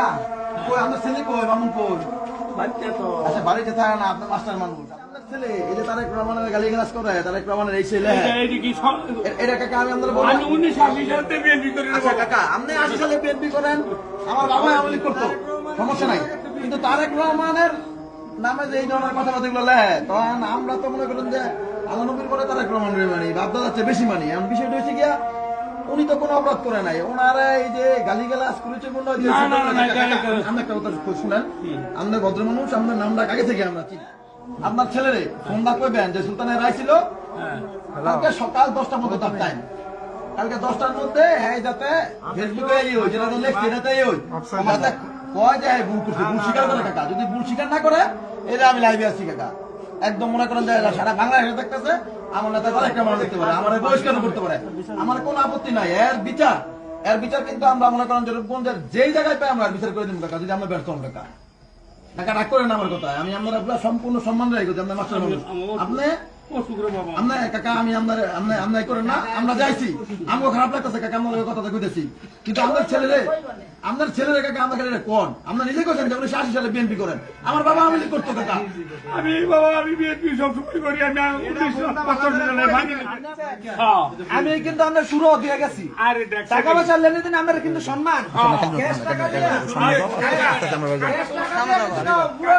কাকা কই আপনার ছেলে কই? মামুন কই? বাচ্চা তো। আচ্ছা বাড়িতে থাকে না আপনার মাস্টার মানুষ ছেলে এই যে তারেক রহমানের গালি গালাজ করে তারেক রহমানের এই ছেলে। এটা কি সব- এ- এটা কাকা আমি আপনার বলব। আমি উনিশশো আশি সালে বিএনপি করে আচ্ছা কাকা আপনি আশি সালে বিএনপি করেন। আমার বাবা আমলি করতো। সমস্যা নাই। কিন্তু তারেক রহমানের নামে যে এই ধরনের কথাবার্তা গুলো তখন আমরা তো মনে করেন যে আমার নবীর পরে তারেক রহমান মানি হচ্ছে বেশি মানি। এখন বিষয়টা হচ্ছে গিয়া উনি তো কোনো অপরাধ করে নাই। ওনারা এই যে গালি গালাজ করেছে মনে হয় না, না, না, না। আমরা একটা কথা শুনেন। আমাদের ভদ্র মানুষ আমাদের নামটা আগে থেকে আমরা চিনি। আপনার ছেলেরে ফোনটা কইবেন যে সুলতানের রায় ছিল। হ্যাঁ। কালকে সকাল দশটার মতো তার টাইম কালকে দশটার মধ্যে হ্যাঁ যাতে ফেসবুকে এই হই যেটা লেখছে এটাতে এই হই। কয় যে হ্যাঁ, ভুল করছে ভুল স্বীকার করে কাকা। যদি ভুল স্বীকার না করে এটা আমি লাইভে আসছি কাকা। একদম মনে করেন যে সারা বাংলাদেশে দেখতেছে, আমার নেতা তারা একটা মানুষ দেখতে পারে, আমার বহিষ্কার করতে পারে। আমার কোনো আপত্তি নাই, এর বিচার এর বিচার কিন্তু আমরা মনে করেন যে যেই জায়গায় পাই আমরা বিচার করে দিব কাকা, যদি আমরা ব্যর্থ হন কাকা। কাকা, রাগ করেন আমার কথা আমি আপনার সম্পূর্ণ সম্মান রাখি আপনার মাস্টার আপনি আমরা কাকা আমি আপনার আপনি আপনি করেন না আমরা যাইছি আমাকে খারাপ লাগতেছে কাকা আমরা ওই কথাটা কইতেছি কিন্তু আপনার ছেলেরে আপনার ছেলেরে কাকা আমরা খালি কোন আমরা নিজে কইছেন যে উনিশশো আশি সালে বিএনপি করেন আমার বাবা আমি করতো কাকা আমি বাবা আমি বিএনপি সবসময় করি আমি উনিশশো পঁচাশি সালে ভাঙি হ্যাঁ। আমি কিন্তু আমরা শুরু দিয়ে গেছি আরে দেখ টাকা পয়সা লেনে দিন আমরা কিন্তু সম্মান ক্যাশ টাকা দিয়ে পুরো